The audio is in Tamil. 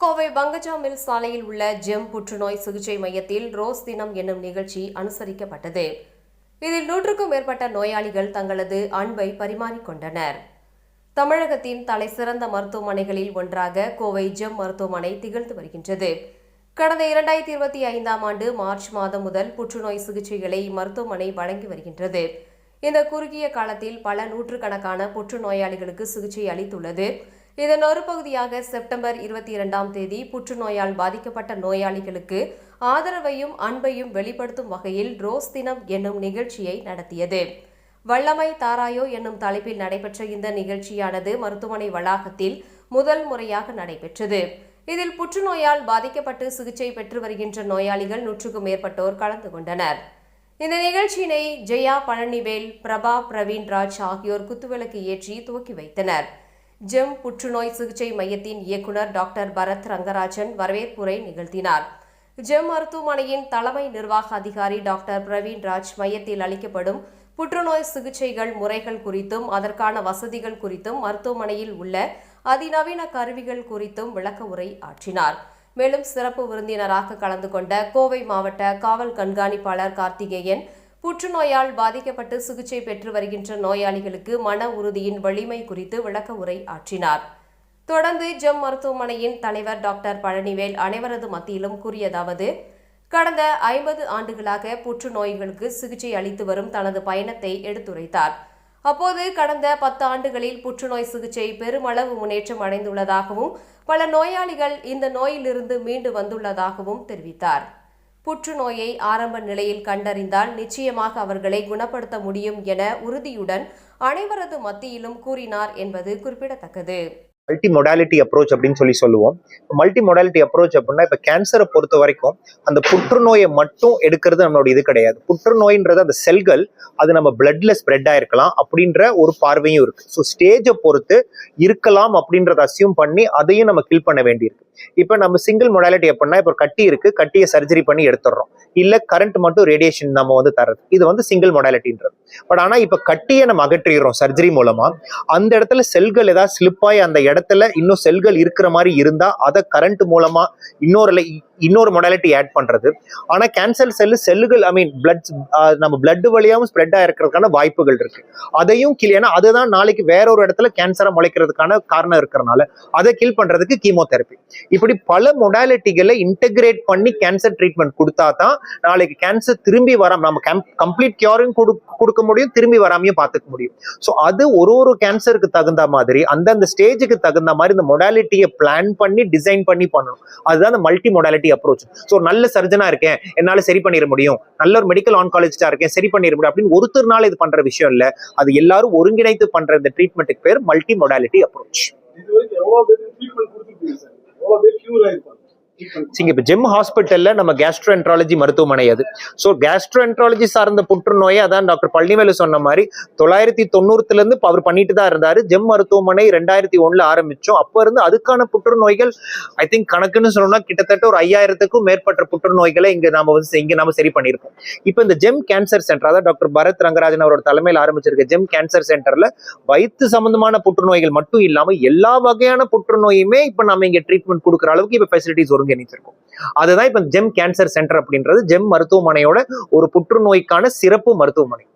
கோவை பங்கஜா மில் சாலையில் உள்ள ஜெம் புற்றுநோய் சிகிச்சை மையத்தில் ரோஸ் தினம் என்னும் நிகழ்ச்சி அனுசரிக்கப்பட்டது. இதில் நூற்றுக்கும் மேற்பட்ட நோயாளிகள் தங்களது அன்பை பரிமாறிக்கொண்டனர் தமிழகத்தின் தலை சிறந்த மருத்துவமனைகளில் ஒன்றாக கோவை ஜெம் மருத்துவமனை திகழ்ந்து வருகின்றது. கடந்த இரண்டாயிரத்தி இருபத்தி ஐந்தாம் ஆண்டு மார்ச் மாதம் முதல் புற்றுநோய் சிகிச்சைகளை இம்மருத்துவமனை வழங்கி வருகின்றது. இந்த குறுகிய காலத்தில் பல நூற்றுக்கணக்கான புற்றுநோயாளிகளுக்கு சிகிச்சை அளித்துள்ளது. இதன் ஒரு பகுதியாக செப்டம்பர் இருபத்தி இரண்டாம் தேதி புற்றுநோயால் பாதிக்கப்பட்ட நோயாளிகளுக்கு ஆதரவையும் அன்பையும் வெளிப்படுத்தும் வகையில் ரோஸ் தினம் என்னும் நிகழ்ச்சியை நடத்தியது. வல்லமை தாராயோ என்னும் தலைப்பில் நடைபெற்ற இந்த நிகழ்ச்சியானது மருத்துவமனை வளாகத்தில் முதல் முறையாக நடைபெற்றது. இதில் புற்றுநோயால் பாதிக்கப்பட்டு சிகிச்சை பெற்று வருகின்ற நோயாளிகள் நூற்றுக்கும் மேற்பட்டோர் கலந்து கொண்டனர். இந்த நிகழ்ச்சியினை ஜெயா பழனிவேல் பிரபா பிரவீன் ராஜ் ஆகியோர் குத்துவிளக்கு ஏற்றி துவக்கி வைத்தனர். ஜெம் புற்றுநோய் சிகிச்சை மையத்தின் இயக்குனர் டாக்டர் பரத் ரங்கராஜன் வரவேற்புரை நிகழ்த்தினார். ஜெம் மருத்துவமனையின் தலைமை நிர்வாக அதிகாரி டாக்டர் பிரவீன் ராஜ் மையத்தில் அளிக்கப்படும் புற்றுநோய் சிகிச்சைகள் முறைகள் குறித்தும் அதற்கான வசதிகள் குறித்தும் மருத்துவமனையில் உள்ள அதிநவீன கருவிகள் குறித்தும் விளக்க உரை ஆற்றினார். மேலும் சிறப்பு விருந்தினராக கலந்து கொண்ட கோவை மாவட்ட காவல் கண்காணிப்பாளர் கார்த்திகேயன் புற்றுநோயால் பாதிக்கப்பட்டு சிகிச்சை பெற்று வருகின்ற நோயாளிகளுக்கு மன உறுதியின் வலிமை குறித்து விளக்க உரை ஆற்றினார். தொடர்ந்து ஜெம் மருத்துவமனையின் தலைவர் டாக்டர் பழனிவேல் அனைவரது மத்தியிலும் கூறியதாவது கடந்த ஐம்பது ஆண்டுகளாக புற்றுநோய்களுக்கு சிகிச்சை அளித்து வரும் தனது பயணத்தை எடுத்துரைத்தார். அப்போது கடந்த பத்து ஆண்டுகளில் புற்றுநோய் சிகிச்சை பெருமளவு முன்னேற்றம் அடைந்துள்ளதாகவும் பல நோயாளிகள் இந்த நோயிலிருந்து மீண்டு வந்துள்ளதாகவும் தெரிவித்தார். புற்றுநோயை ஆரம்ப நிலையில் கண்டறிந்தால் நிச்சயமாக அவர்களை குணப்படுத்த முடியும் என உறுதியுடன் அனைவரது மத்தியிலும் கூறினார் என்பது குறிப்பிடத்தக்கது. மல்டி மொடாலிட்டி அப்ரோச் அப்படின்னு சொல்லி சொல்லுவோம். மல்டி மொடாலிட்டி அப்ரோச் அப்படின்னா இப்போ கேன்சரை பொறுத்த வரைக்கும் அந்த புற்றுநோயை மட்டும் எடுக்கிறது நம்மளோட இது கிடையாது. புற்றுநோயின்றது அந்த செல்கள் அது நம்ம பிளட்ல ஸ்ப்ரெட் ஆயிருக்கலாம் அப்படின்ற ஒரு பார்வையும் இருக்கு. ஸோ ஸ்டேஜை பொறுத்து இருக்கலாம் அப்படின்றத அசியூம் பண்ணி அதையும் நம்ம கில் பண்ண வேண்டியிருக்கு. இப்போ நம்ம சிங்கிள் மொடாலிட்டி எப்படின்னா இப்போ கட்டி இருக்கு கட்டியை சர்ஜரி பண்ணி எடுத்துடுறோம். இல்லை கரண்ட் மட்டும் ரேடியேஷன் நம்ம வந்து தரது இது வந்து சிங்கிள் மொடாலிட்டின்றது பட் ஆனா இப்போ கட்டியை நம்ம அகற்றிடுறோம் சர்ஜரி மூலமா. அந்த இடத்துல செல்கள் ஏதாவது ஸ்லிப்பாகி அந்த இடத்துல இன்னும் செல்கள் இருக்கிற மாதிரி இருந்தால் அதை கரண்ட் மூலமா இன்னொரு இன்னொரு மொடாலிட்டி ஆட் பண்றது. ஆனா கேன்சர் செல்லு செல்லுகள் ஐ மீன் பிளட் நம்ம பிளட் வழியாவும் ஸ்ப்ரெட் ஆயிருக்கிறதுக்கான வாய்ப்புகள் இருக்கு. அதையும் கில் ஏன்னா அதுதான் நாளைக்கு வேற ஒரு இடத்துல கேன்சரை முளைக்கிறதுக்கான காரணம் இருக்கிறனால அதை கில் பண்றதுக்கு கீமோதெரப்பி இப்படி பல மொடாலிட்டிகளை இன்டெகிரேட் பண்ணி கேன்சர் ட்ரீட்மெண்ட் கொடுத்தா தான் நாளைக்கு கேன்சர் திரும்பி வராம நம்ம கம்ப்ளீட் கியூரையும் கொடுக்க முடியும் திரும்பி வராமையும் பார்த்துக்க முடியும். ஸோ அது ஒரு ஒரு கேன்சருக்கு தகுந்த மாதிரி அந்தந்த ஸ்டேஜுக்கு தகுந்த மாதிரி இந்த மொடாலிட்டியை பிளான் பண்ணி டிசைன் பண்ணி பண்ணணும். அதுதான் அந்த மல்டி மொடாலிட்டி அப்ரோச் ஸோ நல்ல சர்ஜனா இருக்கேன். என்னால சரி பண்ணிட முடியும். நல்ல ஒரு மெடிக்கல் ஆன்காலஜிஸ்டா இருக்கேன். சரி பண்ணிட முடியும். அப்படின்னு ஒருத்தர்னால இது பண்ற விஷயம் இல்ல. அது எல்லாரும் ஒருங்கிணைத்து பண்ற இந்த ட்ரீட்மெண்ட்டுக்கு பேர் மல்டி மொடாலிட்டி அப்ரோச் சரிங்க இப்போ ஜெம் ஹாஸ்பிட்டல்ல நம்ம கேஸ்ட்ரோஎன்ட்ராலஜி மருத்துவமனை அது. ஸோ கேஸ்ட்ரோஎன்ட்ராலஜி சார்ந்த புற்றுநோயை அதான் டாக்டர் பழனிவேலு சொன்ன மாதிரி தொள்ளாயிரத்தி தொண்ணூறுல இருந்து அவர் பண்ணிட்டு தான் இருந்தாரு. ஜெம் மருத்துவமனை ரெண்டாயிரத்தி ஒண்ணுல ஆரம்பிச்சோம். அப்ப இருந்து அதுக்கான புற்றுநோய்கள் ஐ திங்க் கணக்குன்னு சொல்லணும்னா கிட்டத்தட்ட ஒரு ஐயாயிரத்துக்கும் மேற்பட்ட புற்றுநோய்களை இங்க நாம வந்து இங்க நாம சரி பண்ணியிருக்கோம். இப்போ இந்த ஜெம் கேன்சர் சென்டர் அதாவது டாக்டர் பரத் ரங்கராஜன் அவரோட தலைமையில் ஆரம்பிச்சிருக்க ஜெம் கேன்சர் சென்டர்ல வயிற்று சம்பந்தமான புற்றுநோய்கள் மட்டும் இல்லாம எல்லா வகையான புற்றுநோயுமே இப்ப நம்ம இங்க ட்ரீட்மெண்ட் கொடுக்குற அளவுக்கு இப்ப ஃபெசிலிட்டிஸ் ஒருங்கிணைச்சிருக்கோம் அதுதான் இப்ப ஜெம் கேன்சர் சென்டர் அப்படின்றது ஜெம் மருத்துவமனையோட ஒரு புற்றுநோய்க்கான சிறப்பு மருத்துவமனை.